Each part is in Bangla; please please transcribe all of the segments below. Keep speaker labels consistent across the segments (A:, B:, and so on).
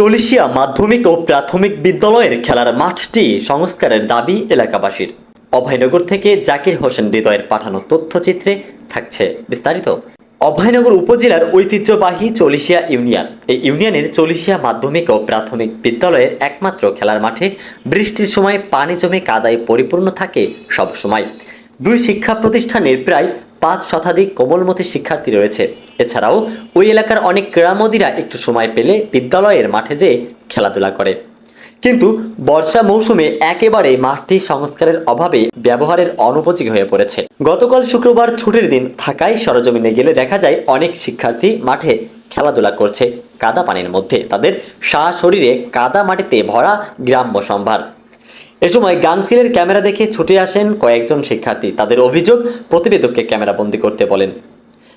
A: চলিশিয়া মাধ্যমিক ও প্রাথমিক বিদ্যালয়ের খেলার মাঠটি সংস্কারের দাবি এলাকাবাসীর। অভয়নগর থেকে জাকির হোসেন হৃদয়ের পাঠানো তথ্যচিত্রে থাকছে বিস্তারিত। অভয়নগর উপজেলার ঐতিহ্যবাহী চলিশিয়া ইউনিয়ন। এই ইউনিয়নের চলিশিয়া মাধ্যমিক ও প্রাথমিক বিদ্যালয়ের একমাত্র খেলার মাঠে বৃষ্টির সময় পানি জমে কাদায় পরিপূর্ণ থাকে সব সময়। দুই শিক্ষা প্রতিষ্ঠানের প্রায় পাঁচ শতাধিক কোমলমতি শিক্ষার্থী রয়েছে। এছাড়াও ওই এলাকার অনেক ক্রীড়ামোদীরা একটু সময় পেলে বিদ্যালয়ের মাঠে যেয়ে খেলাধুলা করে। কিন্তু বর্ষা মৌসুমে একেবারে মাঠটি সংস্কারের অভাবে ব্যবহারের অনুপযোগী হয়ে পড়েছে। গতকাল শুক্রবার ছুটির দিন থাকায় সরজমিনে গেলে দেখা যায় অনেক শিক্ষার্থী মাঠে খেলাধুলা করছে। কাদা পানির মধ্যে তাদের সা শরীরে কাদা মাটিতে ভরা গ্রাম্য সম্ভার। এ সময় গাংচিলের ক্যামেরা দেখে ছুটে আসেন কয়েকজন শিক্ষার্থী। তাদের অভিযোগ, প্রতিবেদককে ক্যামেরাবন্দি করতে বলেন।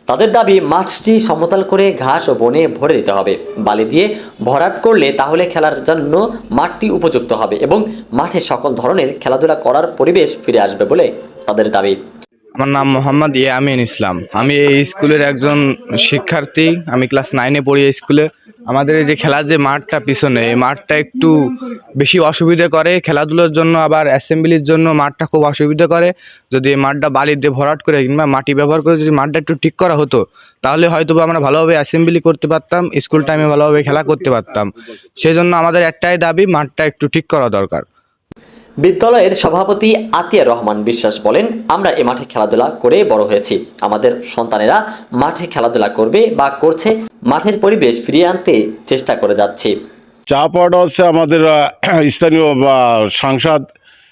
A: তাদের দাবি, মাঠটি সমতল করে ঘাস ও বনে ভরে দিতে হবে। বালি দিয়ে ভরাট করলে তাহলে খেলার জন্য মাঠটি উপযুক্ত হবে এবং মাঠে সকল ধরনের খেলাধুলা করার পরিবেশ ফিরে আসবে বলে তাদের দাবি।
B: আমার নাম মোহাম্মদ ইয়ামিন ইসলাম। আমি এই স্কুলের একজন শিক্ষার্থী। আমি ক্লাস নাইনে পড়ি স্কুলে। আমাদের এই যে খেলার যে মাঠটা পিছনে, এই মাঠটা একটু বেশি অসুবিধা করে। খেলাধুলোর জন্য আবার অ্যাসেম্বলির জন্য মাঠটা খুব অসুবিধা করে। যদি এই মাঠটা বালি দিয়ে ভরাট করে কিংবা মাটি ব্যবহার করে যদি মাঠটা একটু ঠিক করা হতো, তাহলে হয়তো আমরা ভালোভাবে অ্যাসেম্বলি করতে পারতাম, স্কুল টাইমে ভালোভাবে খেলা করতে পারতাম। সেই জন্য আমাদের একটাই দাবি, মাঠটা একটু ঠিক করা দরকার।
A: বিদ্যালয়ের সভাপতি আতিয়া রহমান বিশ্বাস বলেন আমরা এ মাঠে খেলাধুলা করে বড় হয়েছি। আমাদের সন্তানেরা মাঠে খেলাধুলা করবে বা করছে মাঠের পরিবেশ ফিরিয়ে আনতে চেষ্টা করে যাচ্ছি।
C: চা পাওয়াটা হচ্ছে আমাদের স্থানীয় বা সাংসদ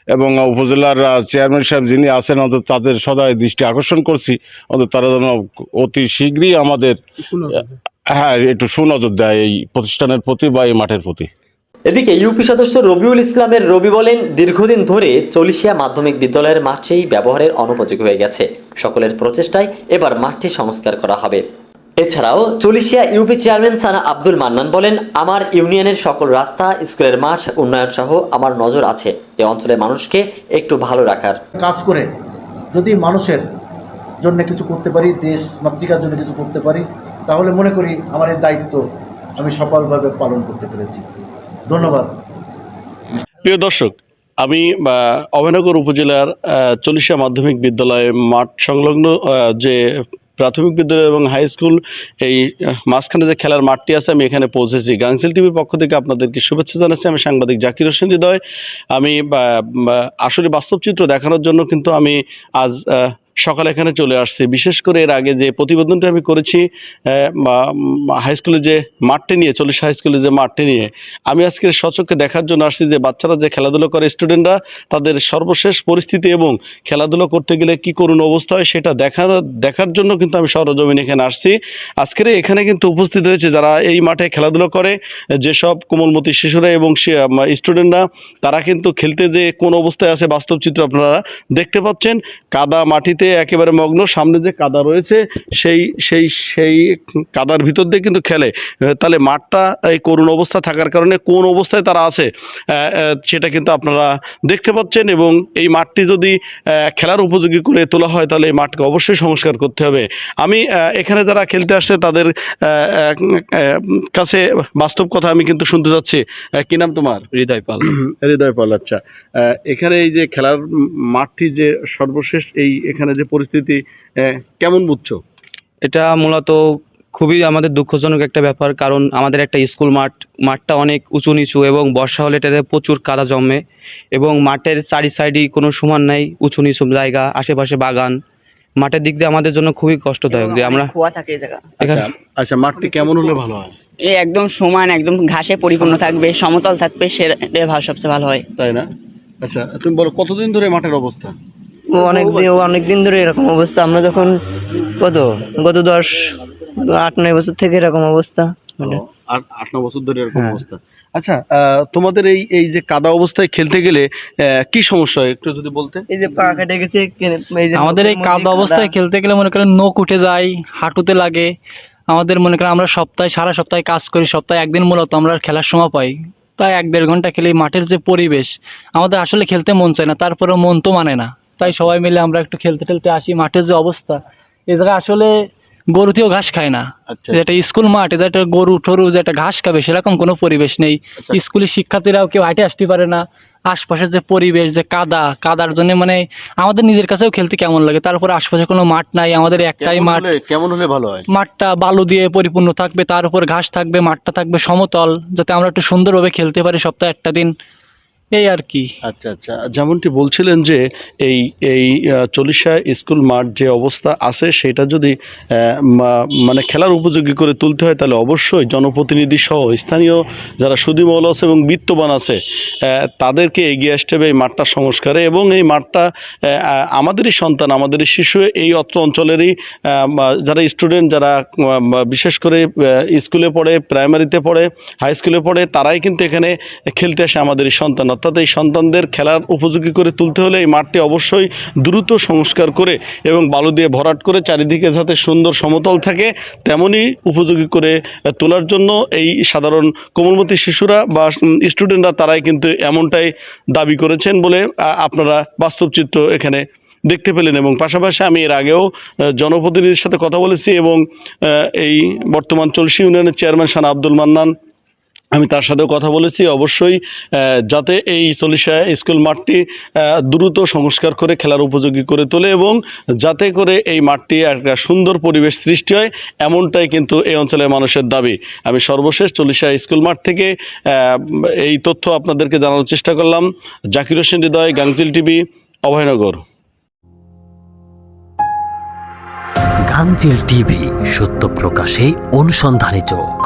C: এবং উপজেলার চেয়ারম্যান সাহেব যিনি আছেন অন্তত তাদের সদায় দৃষ্টি আকর্ষণ করছি। অন্তত তারা যেন অতি শীঘ্রই আমাদের হ্যাঁ একটু সুনজর দেয় এই প্রতিষ্ঠানের প্রতি বা এই মাঠের প্রতি।
A: এদিকে ইউপি সদস্য রবিউল ইসলামের রবি বলেন, দীর্ঘদিন ধরে চলিশিয়া মাধ্যমিক বিদ্যালয়ের মাঠেই ব্যবহারের অনুপযোগী হয়ে গেছে। সকলের প্রচেষ্টায় এবার মাঠটি সংস্কার করা হবে। এছাড়াও চলিশিয়া ইউপি চেয়ারম্যান সানা আব্দুল মান্নান বলেন, আমার ইউনিয়নের সকল রাস্তা, স্কুলের মাঠ উন্নয়ন সহ আমার নজর আছে। এই অঞ্চলের মানুষকে একটু ভালো রাখার।
D: কাজ করে যদি মানুষের জন্য কিছু করতে পারি, দেশ মাতৃকার জন্য কিছু করতে পারি, তাহলে মনে করি আমার এই দায়িত্ব আমি সফলভাবে পালন করতে পেরেছি। ধন্যবাদ।
E: প্রিয় দর্শক, আমি অভয়নগর উপজেলার চল্লিশা মাধ্যমিক বিদ্যালয় মাঠ সংলগ্ন যে প্রাথমিক বিদ্যালয় এবং হাই স্কুল, এই মাঝখানে যে খেলার মাঠটি আছে, আমি এখানে পৌঁছেছি। গাংসেল টিভির পক্ষ থেকে আপনাদেরকে শুভেচ্ছা জানাচ্ছি। আমি সাংবাদিক জাকির হোসেন হৃদয়। আমি আসলে বাস্তব চিত্র দেখানোর জন্য কিন্তু আমি আজ সকালে এখানে চলে আসছি। বিশেষ করে এর আগে যে প্রতিবেদনটা আমি করেছি হাই স্কুলে যে মাঠটি নিয়ে, চল্লিশ হাই স্কুলে যে মাঠটি নিয়ে, আমি আজকে সচক্ষে দেখার জন্য আসছি যে বাচ্চারা যে খেলাধুলো করে স্টুডেন্টরা তাদের সর্বশেষ পরিস্থিতি এবং খেলাধুলো করতে গেলে কি করুন অবস্থা হয় সেটা দেখার দেখার জন্য কিন্তু আমি সরজমিন এখানে আসছি। আজকের এখানে কিন্তু উপস্থিত হয়েছে যারা এই মাঠে খেলাধুলো করে, যেসব কোমলমতি শিশুরা এবং স্টুডেন্টরা তারা কিন্তু খেলতে যে কোন অবস্থায় আছে বাস্তব চিত্র আপনারা দেখতে পাচ্ছেন। কাদা মাটিতে একেবারে মগ্ন সামনে যে কাদা রয়েছে সেই সেই সেই কাদার ভিতর দিয়ে কিন্তু খেলে। তাহলে মাঠটা এই করুণ অবস্থা থাকার কারণে কোন অবস্থায় তারা আছে সেটা কিন্তু আপনারা দেখতে পাচ্ছেন এবং এই মাঠটি যদি খেলার উপযোগী করে তোলা হয় তাহলে এই মাঠকে অবশ্যই সংস্কার করতে হবে। আমি এখানে যারা খেলতে আসছে তাদের কাছে বাস্তব কথা আমি কিন্তু শুনতে চাচ্ছি কি নাম তোমার?
B: হৃদয় পাল।
E: হৃদয় পাল আচ্ছা। এখানে এই যে খেলার মাঠটি যে সর্বশেষ এই এখানে যে পরিস্থিতি কেমন বুঝছ?
F: এটা মূলত খুবই আমাদের দুঃখজনক একটা ব্যাপার কারণ আমাদের একটা স্কুল মাঠ মাঠটা অনেক উঁচু নিচু এবং বর্ষা হলে এটাতে প্রচুর কাদা জমে এবং মাঠের চারি সাইডই কোনো সমান নাই উঁচু নিচু জায়গা আশেপাশে বাগান। মাঠের দিক দিয়ে আমাদের জন্য খুবই কষ্টদায়ক যে আমরা
G: খোয়া থাকে জায়গা।
E: আচ্ছা আচ্ছা মাঠটি কেমন হলে ভালো হয়?
G: এই একদম সমান একদম ঘাসে পরিপূর্ণ থাকবে সমতল থাকবে সেটা ভালো সবচেয়ে ভালো হয়।
E: তাই না? আচ্ছা তুমি বলো কতদিন ধরে মাঠের অবস্থা?
H: অনেক দিন অনেক দিন ধরে এরকম অবস্থা। আমরা যখন কত? গত দশ আট নয় বছর থেকে এরকম অবস্থা। মানে
E: আট আট বছর ধরে এরকম
H: হ্যাঁ।
E: অবস্থা। আচ্ছা তোমাদের এই এই যে কাদা অবস্থায় খেলতে গেলে কি সমস্যা? হয় একটু যদি বলতে।
H: এই যে পা কেটে গেছে কে- এই যে
I: আমাদের এই কাদা অবস্থায় খেলতে গেলে মনে করেন নখ উঠে যায় হাঁটুতে লাগে। আমাদের মনে করেন আমরা সপ্তাহে সারা সপ্তাহে কাজ করি সপ্তাহে একদিন মূলত আমরা খেলার সময় পাই। তাই এক দেড় ঘণ্টা খেলে মাঠের যে পরিবেশ আমাদের আসলে খেলতে মন চায় না তারপরেও মন তো মানে না। তাই সবাই মিলে আমরা একটু খেলতে টেলতে আসি। মাঠের যে অবস্থা এই জায়গায় আসলে গরুতেও ঘাস খায় না।
E: আচ্ছা।
I: যেটা স্কুল মাঠ এটা একটা গরু টরু যে একটা ঘাস খাবে সেরকম কোনো পরিবেশ নেই।
E: আচ্ছা।
I: স্কুলের শিক্ষার্থীরাও কেউ হাঁটে আসতে পারে না। আশপাশের যে পরিবেশ যে কাদা কাদার জন্য মানে আমাদের নিজের কাছেও খেলতে কেমন লাগে? তারপর আশপাশে কোনো মাঠ নাই আমাদের একটাই মাঠ।
E: কেমন হলে ভালো হয়?
I: মাঠটা বালু দিয়ে পরিপূর্ণ থাকবে তার উপর ঘাস থাকবে মাঠটা থাকবে সমতল যাতে আমরা একটু সুন্দরভাবে খেলতে পারি সপ্তাহে একটা দিন। এই আর কি।
E: আচ্ছা আচ্ছা। যেমনটি বলছিলেন যে এই এই চল্লিশা স্কুল মাঠ যে অবস্থা আছে, সেটা যদি মানে খেলার উপযোগী করে তুলতে হয়, তাহলে অবশ্যই জনপ্রতিনিধি সহ স্থানীয় যারা সুদীমহল আছে এবং বিত্তবান আছে তাদেরকে এগিয়ে আসতে হবে এই মাঠটা সংস্কারে। এবং এই মাঠটা আমাদেরই সন্তান, আমাদেরই শিশু, এই অত্র অঞ্চলেরই যারা স্টুডেন্ট, যারা বিশেষ করে স্কুলে পড়ে, প্রাইমারিতে পড়ে, হাই স্কুলে পড়ে, তারাই কিন্তু এখানে খেলতে আসে আমাদেরই সন্তান। অর্থাৎ এই সন্তানদের খেলার উপযোগী করে তুলতে হলে এই মাঠটি অবশ্যই দ্রুত সংস্কার করে এবং বালু দিয়ে ভরাট করে চারিদিকে যাতে সুন্দর সমতল থাকে, তেমনই উপযোগী করে তোলার জন্য এই সাধারণ কোমলমতি শিশুরা বা স্টুডেন্টরা তারাই কিন্তু এমনটাই দাবি করেছেন বলে আপনারা বাস্তব চিত্র এখানে দেখতে পেলেন এবং পাশাপাশি আমি এর আগেও জনপ্রতিনিধির সাথে কথা বলেছি এবং এই বর্তমান চলসি ইউনিয়নের চেয়ারম্যান শান আব্দুল মান্নান আমি তার সাথেও কথা বলেছি। অবশ্যই যাতে এই চল্লিশা স্কুল মাঠটি দ্রুত সংস্কার করে, খেলার উপযোগী করে তোলে এবং যাতে করে এই মাঠটি একটা সুন্দর পরিবেশ সৃষ্টি হয়, এমনটাই কিন্তু এই অঞ্চলের মানুষের দাবি। আমি সর্বশেষ চল্লিশা স্কুল মাঠ থেকে এই তথ্য আপনাদেরকে জানানোর চেষ্টা করলাম। জাকির হোসেন হৃদয় গাংচিল টিভি, অভয়নগর।
J: গাংচিল টিভি, সত্য প্রকাশে অনুসন্ধানী চোখ।